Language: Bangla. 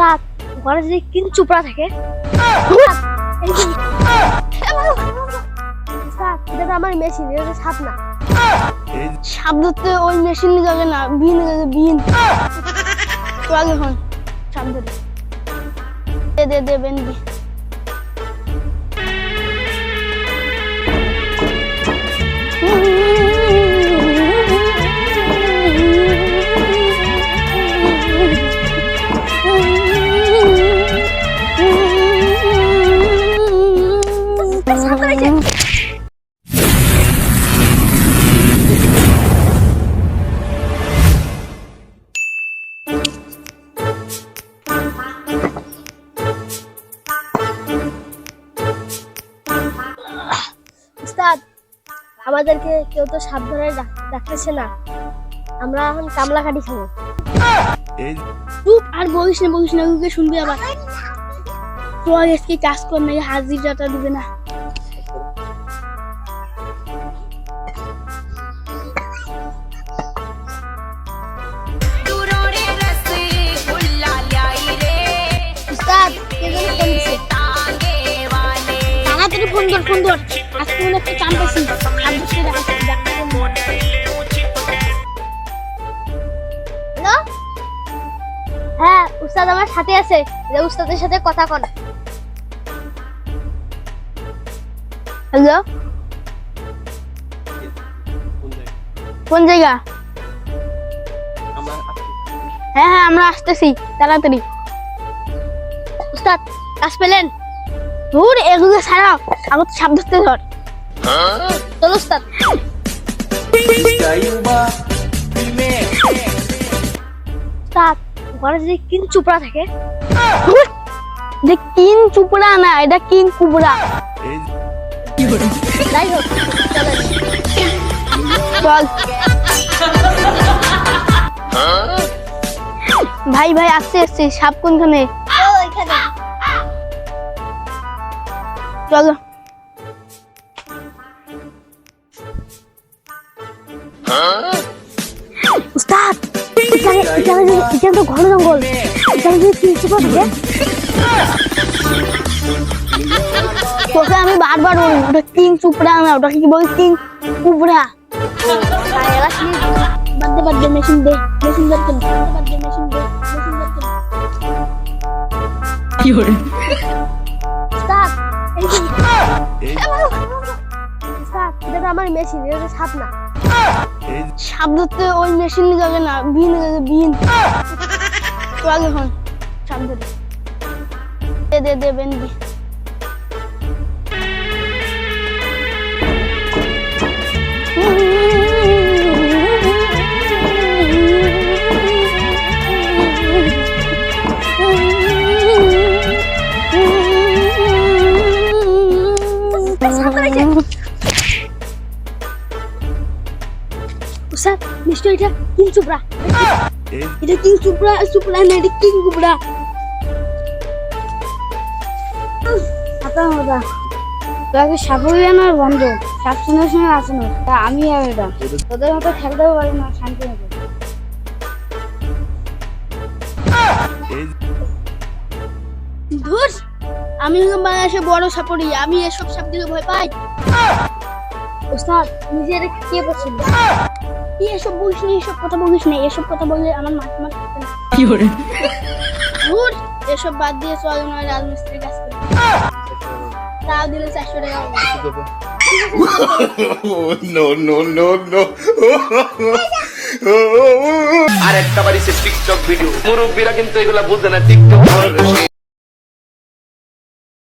উস্তাদ ঘরে যদি কিন্তু চুপড়া থাকে এটা আমার মেশিন এটা সাপ না সাপ ধরতে ওই মেশিন যাবে না বিন যাবে বিন আগে হন সাপ ধরে দে দে দে বেন উস্তাদ আমাদেরকে কেউ তো সাপ ধরে ডাকতেছে না। আমরা এখন কামলা কাটি খাব চুপ আর বলিস না বলিস না ওকে শুনবি আবার। তো আজকে কাজ কর না হাজিরাটা দিবে না। দুরোরে রসে আজকে মনে একটা কাম পাইছি সাপ ধরতে ডাকাচ্ছি, ডাকতে হবে না। হ্যালো? হ্যাঁ উস্তাদ আমার সাথে আছে। যে উস্তাদের সাথে কথা কন। হ্যালো? কোন জায়গা? হ্যাঁ হ্যাঁ আমরা আসতেছি। তাড়াতাড়ি। উস্তাদ কাজ পেলেন? ধুর এগুলো ছাড়াও। আমার সাপ ধরতে ধর। যদি কিন্তু চুপড়া থাকে। যে কিন চুপড়া না, এটা কিন কুবড়া। যাই হোক, চল। ভাই ভাই, আসছে আসছে, সাপ কোনখানে? চলো। এখানে এখানে যে- এখানে তো ঘন জঙ্গল। এখানে যদি কিন্তু থাকে তোকে আমি বারবার বলব ওটা কিং চুপড়া না ওটা কি বল কিং কুবড়া বাদ দে বাদ দে মেশিন দে মেশিন দে বাদ দে মেশিন দে মেশিন দে এটা আমার মেশিন এটা সাপ না। সাপ ওই মেশিন যাবে না বিন যাবে বিন তো আগে হন সাপ দে দে দে বেন উস্তাদ নিশ্চয় এটা কিং চুপড়া। এটা কিং চুপড়া চুপড়া না, এটা কিং কুবড়া আপা বাবা তোকে সাপড়ি আনার বন্ধ? সাপ শুনে শুনে আসে না। তা আমি আর এটা। তোদের মতো খেলতেও পারি না, শান্তি মতো ধুর আমি হলাম বাংলাদেশে বড় সাপড়ি। আমি এসব সাপ দিকে ভয় পাই। উস্তাদ নিজে এটা কে পছন্দ? এসব বলিস না এসব কথা বলিস না এসব কথা বললে আমার মাথা মাথা না। ধুর এসব বাদ দিয়ে চল না রাজমিস্ত্রির কাজ করি। তাও দিলে চারশো টাকা হবে। no, no, no, no. আর একটা বাড়ি সে টিকটক ভিডিও মুরব্বীরা কিন্তু এগুলা বুঝে না টিকটক